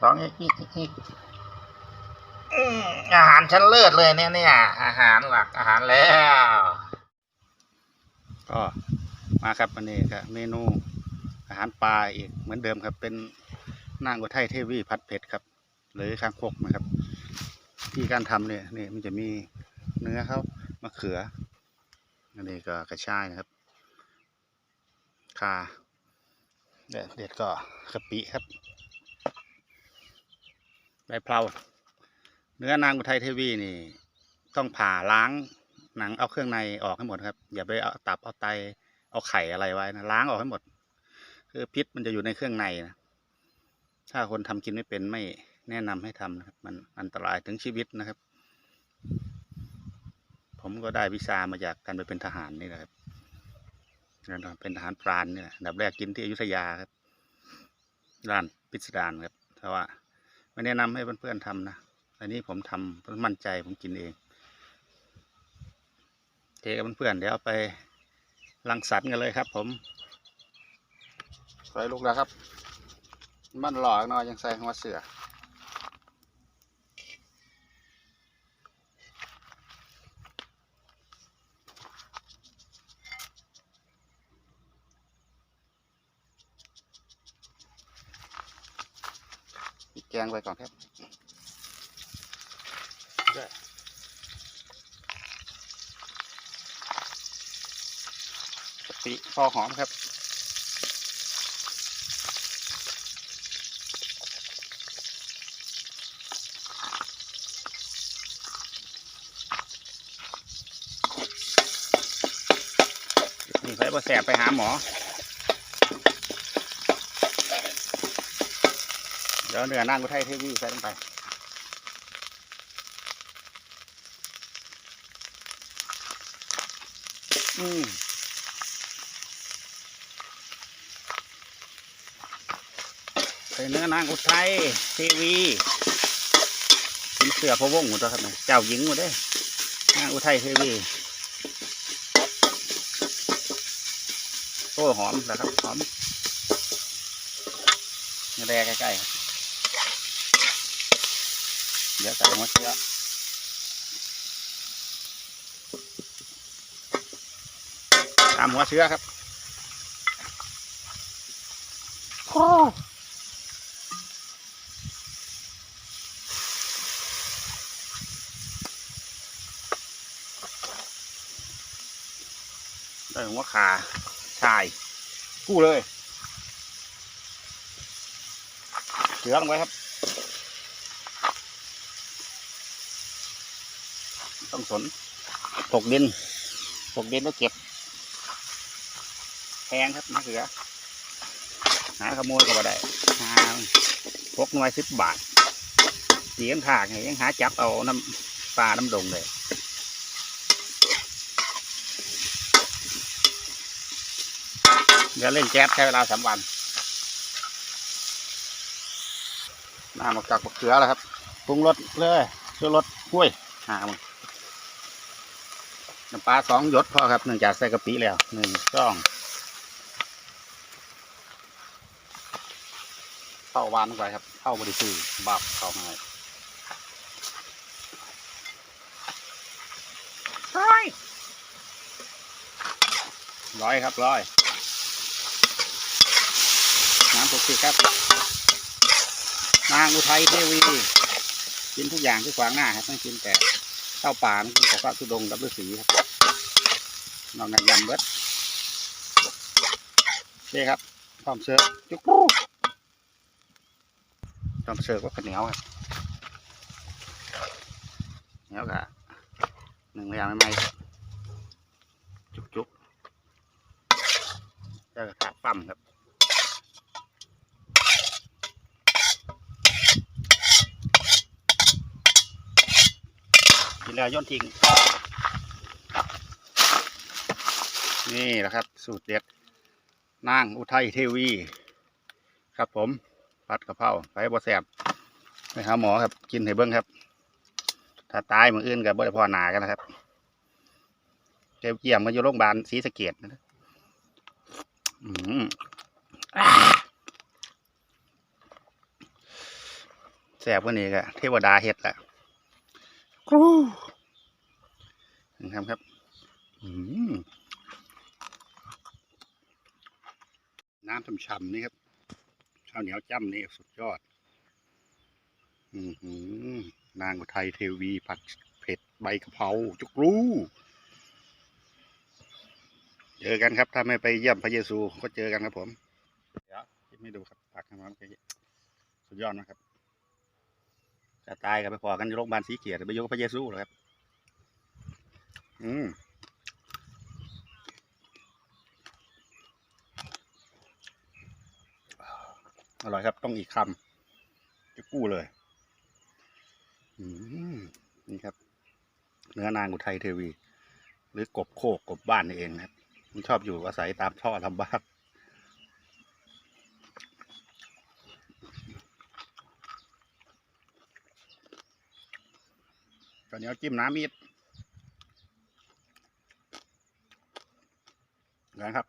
สองอีกอีกอาหารชั้นเลิศเลยเนี่ยเนี่ย อาหารหลักอาหารแล้ว ก็มาครับวันนี้ครับเมนูอาหารปลาอีกเหมือนเดิมครับ เป็นนางกุไทยเทวีผัดเผ็ดครับ หรือข้างคกนะครับ ที่การทำเนี่ยนี่มันจะมีเนื้อเขามะเขืออันนี้ก็กระชายนะครับคาเด็ดเด็ดก็กะปิครับ ใบเพราเนื้อนางอุทัยเทวีนี่ ต้องผ่าล้างหนังเอาเครื่องในออกให้หมดครับ อย่าไปเอาตับเอาไตเอาไข่อะไรไว้นะล้างออกให้หมด คือพิษมันจะอยู่ในเครื่องในนะถ้าคนทำกินไม่เป็นไม่แนะนำให้ทำนะครับ มันอันตรายถึงชีวิตนะครับ ผมก็ได้วิชามาจากการไปเป็นทหารนี่แหละครับเป็นทหารพรานเนี่ยดับแรกกินที่อยุธยาครับร้านพิสดารครับแต่ว่า ไม่แนะนำให้เพื่อนๆทำนะ อันนี้ผมทำเพราะมั่นใจผมกินเอง เทกับเพื่อนๆเดี๋ยวไปรังสรรค์กันเลยครับ ผมใส่ลูกแล้วครับ มันหล่อหน่อยยังใส่หัวเสือ งไว้ก่อนครับกะปิพอหอมครับนี่ใส่บะแสบไปหาหมอ ดี๋ยวเนื้อนั่งกุไทยเทวีใส่ลงไปอืมใส่เนื้อนางอุทัยเทวีกินเสือพะวงหมดแล้วครับเนี่ยเจ้าหญิงหมดเลยนางอุทัยเทวีโอ้หอมนะครับหอมเนื้อแดงใกล้ๆครับ เดี๋ยวใส่หัวเชื้อตามหัวเชื้อครับโอ้ได้หัวขาชาย กู้เลย เสือลงไว้ครับ ต้องสนตกดินตกดินแล้วเก็บแพงครับมะเขือ หาขโมยก็บ่ได้หาพกน่วยสิบบาทเสียงถากไงยังหาจับเอาน้ำปลาน้ำดงเลยเดี๋ยวเล่นแก๊สใช้เวลาสามวัน น้ำมากักมะเขือแล้วครับปรุงรสเลยช่วยรสห้วยหามนน้ำปลาสองหยดพอครับเนื่องจากใส่กะปิแล้วหนึ่งสองเข้าวานลงไปครับเข้าบริสุทธิ์บับเข้ามาร้อยร้อยครับร้อยน้ำปกติครับ นางอุทัยเทวีกินทุกอย่างที่ขวางหน้าครับไม่กินแต่ข้าวป่านกินแต่ข้าวสุดงดับเบิลสีครับนอนั้นยำเบิดโอเครับพร้อมเสิร์ฟจุกรูพร้อมเสิร์ฟว่าข้าวเหนียวครับเหนียวกะหนึ่งอย่างใหม่ๆครับจุกๆแล้วก็ขาปั๊มครับ แล้วย่นทิ้งนี่แหละครับ สูตรเด็ดนางอุทัยเทวี ครับผมผัดกะเพราไปบ่แสบไปหาหมอครับ กินให้เบิ้งครับ ถ้าตายมืออื่นกับบ่ได้พอหนากันนะครับเจ้าเกี่ยมมาอยู่โรงพยาบาลศรีสะเกดนะอืมแสบกว่านี้ก็เทวดาเฮ็ดแหละ กรูนะครับครับน้ำช่ำๆนี่ครับข้าวเหนียวจ้ำนี่สุดยอดอือหือนางอุทัยเทวีผัดเผ็ดใบกะเพราจุกรูเจอกันครับ ถ้าไม่ไปเยี่ยมพระเยซูก็เจอกันครับผม เดี๋ยวคิดไม่ดูครับผักน้ำมันก็สุดยอดนะครับ จะตายกันไปพอกันโรงพยาบาลสีเกียรติไปอยกบพระเยซูเหรอครับ อืมอร่อยครับ ต้องอีกคำจะกู้เลย อืมนี่ครับ เนื้อนางอุทัยเทวี หรือกบโคกกบบ้านนี่เองนะครับ มันชอบอยู่อาศัยตามท่อทำบ้าน ข้าว เหนียวจิ้มน้ำมีดนะครับ